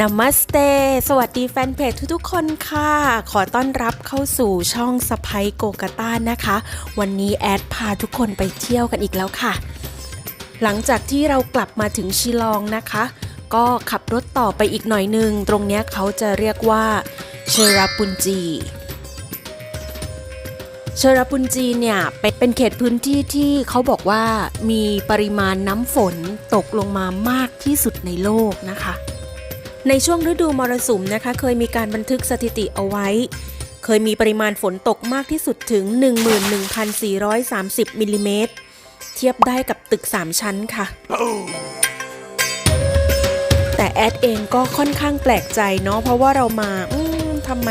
นามัสเต สวัสดีแฟนเพจทุกๆ คนค่ะ ขอต้อนรับเข้าสู่ช่องสไปโกกาตานะคะ วันนี้แอดพาทุกคนไปเที่ยวกันอีกแล้วค่ะ หลังจากที่เรากลับมาถึงชิลองนะคะ ก็ขับรถต่อไปอีกหน่อยหนึง ตรงนี้เขาจะเรียกว่าเชราปุนจีเชราปุนจีเนี่ยเป็นเขตพื้นที่ที่เขาบอกว่ามีปริมาณน้ำฝนตกลงมามากที่สุดในโลกนะคะ ในช่วงฤดูมรสุมนะคะ เคยมีการบันทึกสถิติเอาไว้ เคยมีปริมาณฝนตกมากที่สุดถึง 11,430มิลลิเมตร เทียบได้กับตึก 3 ชั้นค่ะแต่แอดเองก็ค่อนข้างแปลกใจเนาะเพราะว่าเรามาอืทำไม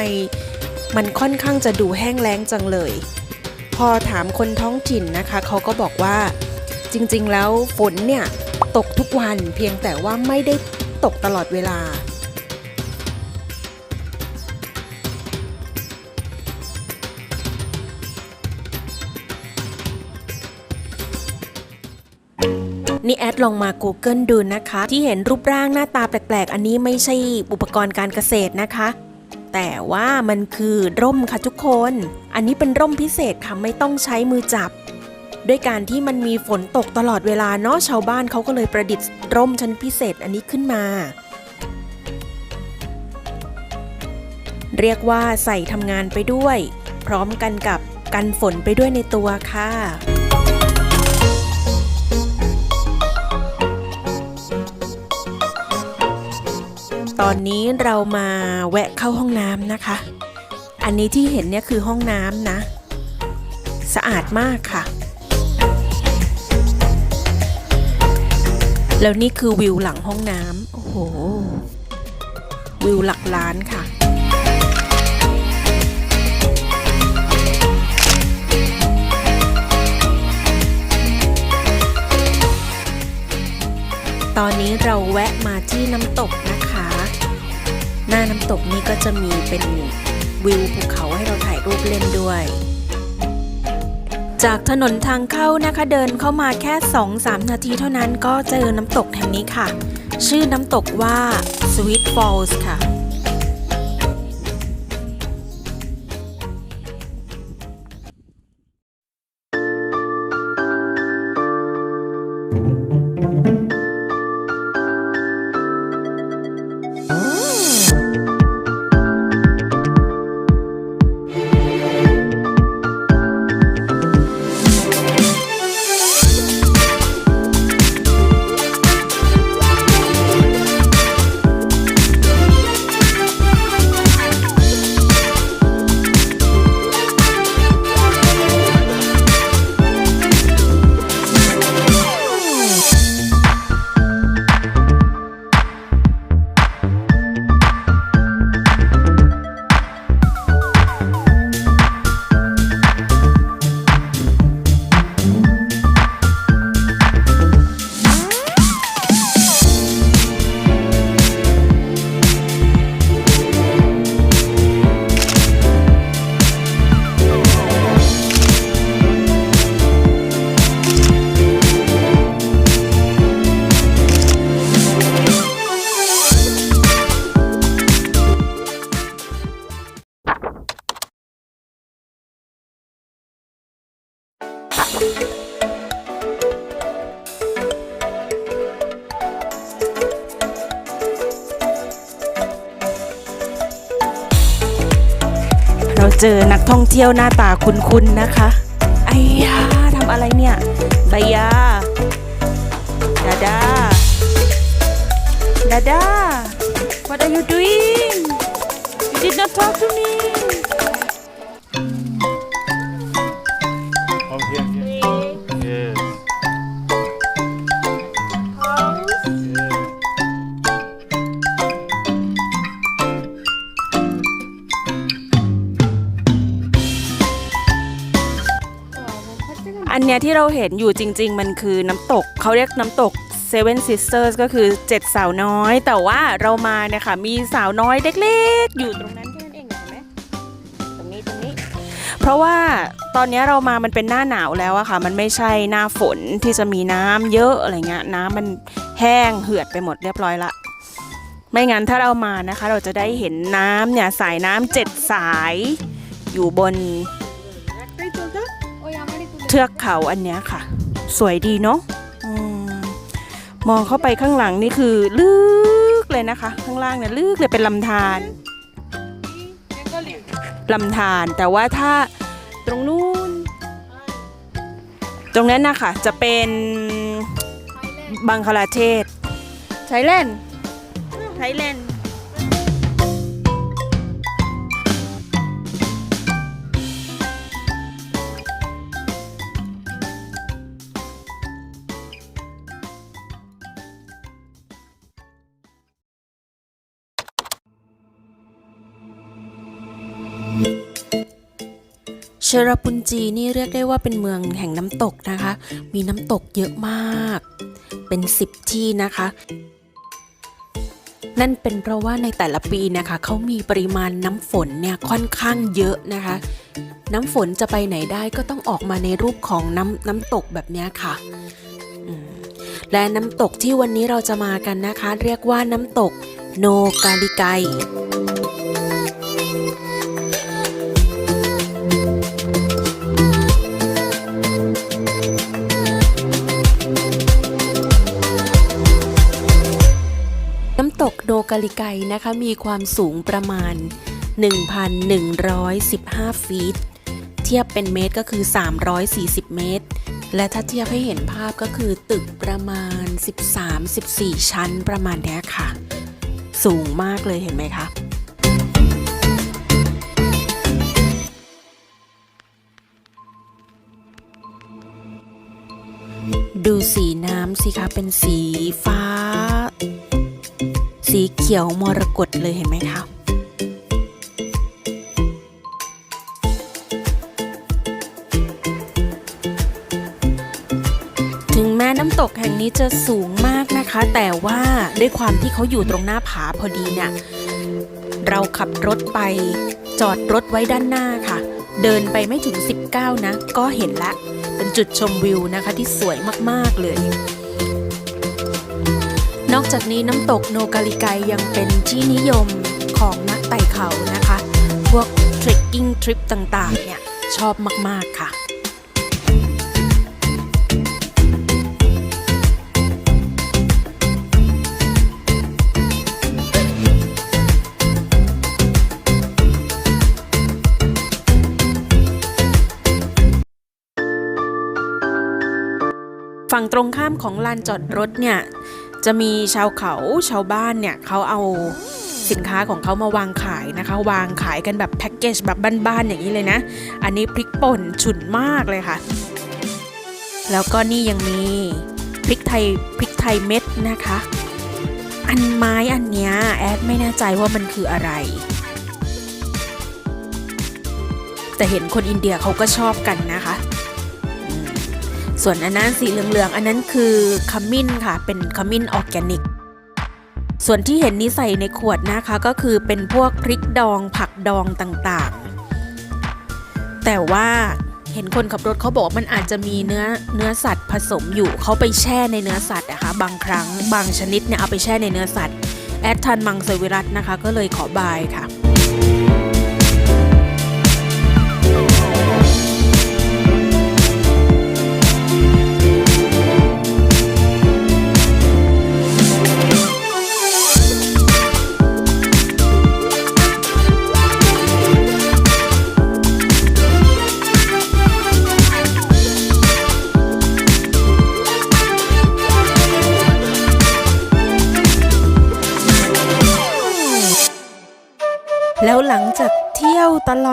มันค่อนข้างจะดูแห้งแล้งจังเลย พอถามคนท้องถิ่นนะคะ เขาก็บอกว่าจริงๆแล้วฝนเนี่ย ตกทุกวันเพียงแต่ว่าไม่ได้ ตกตลอดเวลา นี่แอดลองมา Google ดูนะคะ ที่เห็นรูปร่างหน้าตาแปลกๆ อันนี้ไม่ใช่อุปกรณ์การเกษตรนะคะ แต่ว่ามันคือร่มค่ะทุกคน อันนี้เป็นร่มพิเศษค่ะไม่ต้องใช้มือจับ ด้วยการที่มันมีฝนตกตลอดเวลาเนาะชาวบ้านเขาก็เลยประดิษฐ์ร่มชั้นพิเศษอันนี้ขึ้นมา เรียกว่าใส่ทำงานไปด้วย พร้อมกันกับกันฝนไปด้วยในตัวค่ะตอนนี้เรามาแวะเข้าห้องน้ำนะคะ อันนี้ที่เห็นเนี่ยคือห้องน้ำนะ สะอาดมากค่ะ แล้วนี่คือวิวหลังห้องน้ำโอ้โห วิวหลักล้านค่ะ ตอนนี้เราแวะมาที่น้ำตกนะคะ หน้าน้ำตกนี้ก็จะมีเป็นวิวภูเขาให้เราถ่ายรูปเล่นด้วย จากถนนทางเข้านะคะเดินเข้ามาแค่ 2-3 นาทีเท่านั้นก็เจอน้ำตกแห่งนี้ค่ะ ชื่อน้ำตกว่า Sweet Falls ค่ะ เราเจอนักท่องเที่ยวหน้าตาคุ้นๆนะคะไอ้ยาทำอะไรเนี่ยใบยาดาดาดาดา what are you doing you did not talk to me นเนี้ยที่เราเห็นอยู่จริง ๆ มันคือน้ำตก เขาเรียกน้ำตก Seven Sisters ก็คือเจ็ดสาวน้อย แต่ว่าเรามาเนี่ยค่ะ มีสาวน้อยเล็กๆ อยู่ตรงนั้นแค่นั้นเองเห็นไหมตรงนี้ตรงนี้ เพราะว่าตอนนี้เรามามันเป็นหน้าหนาวแล้วอะค่ะ มันไม่ใช่หน้าฝนที่จะมีน้ำเยอะอะไรเงี้ย น้ำมันแห้งเหือดไปหมดเรียบร้อยละ ไม่งั้นถ้าเรามานะคะ เราจะได้เห็นน้ำเนี่ยสายน้ำเจ็ดสายอยู่บน ทือกเขาอันเนี้ยค่ะ สวยดีเนาะอืมมองเข้าไปข้างหลังนี่คือลึกเลยนะคะ ข้างล่างเนี่ยลึกเลยเป็นลำธารลำธารแต่ว่าถ้าตรงนู้นตรงนั้นนะคะจะเป็นบังคลาเทศไทยแลนด์ไทยแลนด์ ชราปุนจีนี่เรียกได้ว่าเป็นเมืองแห่งน้ำตกนะคะ มีน้ำตกเยอะมาก เป็นสิบที่นะคะ นั่นเป็นเพราะว่าในแต่ละปีนะคะเขามีปริมาณน้ำฝนเนี่ยค่อนข้างเยอะนะคะ น้ำฝนจะไปไหนได้ก็ต้องออกมาในรูปของน้ำน้ำตกแบบนี้ค่ะ และน้ำตกที่วันนี้เราจะมากันนะคะ เรียกว่าน้ำตกโนกาลิไกาลิไกนะคะมีความสูงประมาณ 1,115 ฟีต เทียบเป็นเมตรก็คือ 340 เมตร และถ้าเทียบให้เห็นภาพก็คือตึกประมาณ 13-14 ชั้นประมาณนี้ค่ะ สูงมากเลยเห็นไหมคะดูสีน้ำสิคะเป็นสีฟ้า สีเขียวมรกตเลยเห็นไหมคะถึงแม้น้ำตกแห่งนี้จะสูงมากนะคะ แต่ว่าด้วยความที่เขาอยู่ตรงหน้าผาพอดีเนี่ยเราขับรถไปจอดรถไว้ด้านหน้าค่ะ เดินไปไม่ถึง 19 นะ ก็เห็นละ เป็นจุดชมวิวนะคะที่สวยมาก ๆ เลย นอกจากนี้น้ำตกโนกาลิไกยังเป็นที่นิยมของนักไต่เขานะคะ พวกเทรคกิ้งทริปต่างๆเนี่ยชอบมาก ๆ ค่ะฝั่งตรงข้ามของลานจอดรถเนี่ย จะมีชาวเขาชาวบ้านเนี่ยเขาเอาสินค้าของเขามาวางขายนะคะ วางขายกันแบบแพ็กเกจแบบบ้านๆอย่างนี้เลยนะ อันนี้พริกป่นฉุนมากเลยค่ะ แล้วก็นี่ยังมีพริกไทยพริกไทยเม็ดนะคะ อันไม้อันเนี้ยแอดไม่แน่ใจว่ามันคืออะไร แต่เห็นคนอินเดียเขาก็ชอบกันนะคะ ส่วนอันนั้นสีเหลืองๆ อันนั้นคือขมิ้นค่ะ เป็นขมิ้นออร์แกนิก ส่วนที่เห็นนี้ใส่ในขวดนะคะก็คือเป็นพวกพริกดองผักดองต่างๆ แต่ว่าเห็นคนขับรถเขาบอกมันอาจจะมีเนื้อเนื้อสัตว์ผสมอยู่เขาไปแช่ในเนื้อสัตว์นะคะบางครั้งบางชนิดเนี่ยเอาไปแช่ในเนื้อสัตว์แอดทันมังสวิรัตนะคะ ก็เลยขอบายค่ะ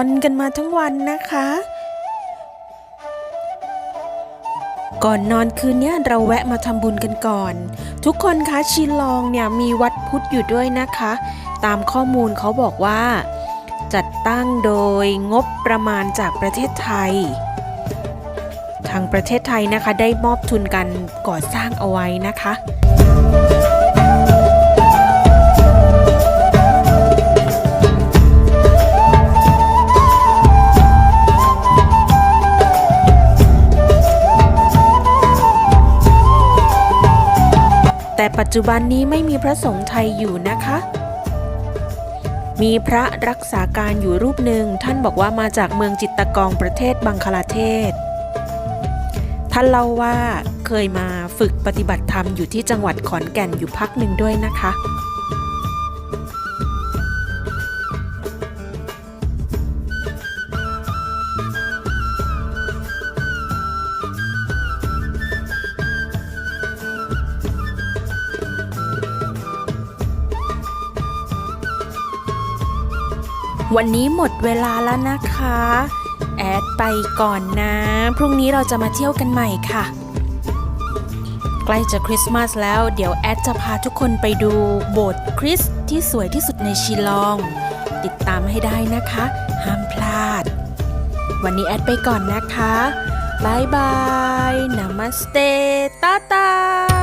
อนกันมาทั้งวันนะคะ ก่อนนอนคืนนี้เราแวะมาทำบุญกันก่อน ทุกคนคะชิลองเนี่ยมีวัดพุทธอยู่ด้วยนะคะ ตามข้อมูลเขาบอกว่า จัดตั้งโดยงบประมาณจากประเทศไทย ทางประเทศไทยนะคะได้มอบทุนกันก่อสร้างเอาไว้นะคะ จุบันนี้ไม่มีพระสงฆ์ไทยอยู่นะคะ มีพระรักษาการอยู่รูปหนึ่งท่านบอกว่ามาจากเมืองจิตตกองประเทศบังคลาเทศ ท่านเล่าว่าเคยมาฝึกปฏิบัติธรรมอยู่ที่จังหวัดขอนแก่นอยู่พักหนึ่งด้วยนะคะ วันนี้หมดเวลาแล้วนะคะ แอดไปก่อนนะ พรุ่งนี้เราจะมาเที่ยวกันใหม่ค่ะ ใกล้จะคริสต์มาสแล้ว เดี๋ยวแอดจะพาทุกคนไปดูโบสถ์คริสต์ที่สวยที่สุดในชิลอง ติดตามให้ได้นะคะ ห้ามพลาด วันนี้แอดไปก่อนนะคะบายบาย นามัสเต ตาตา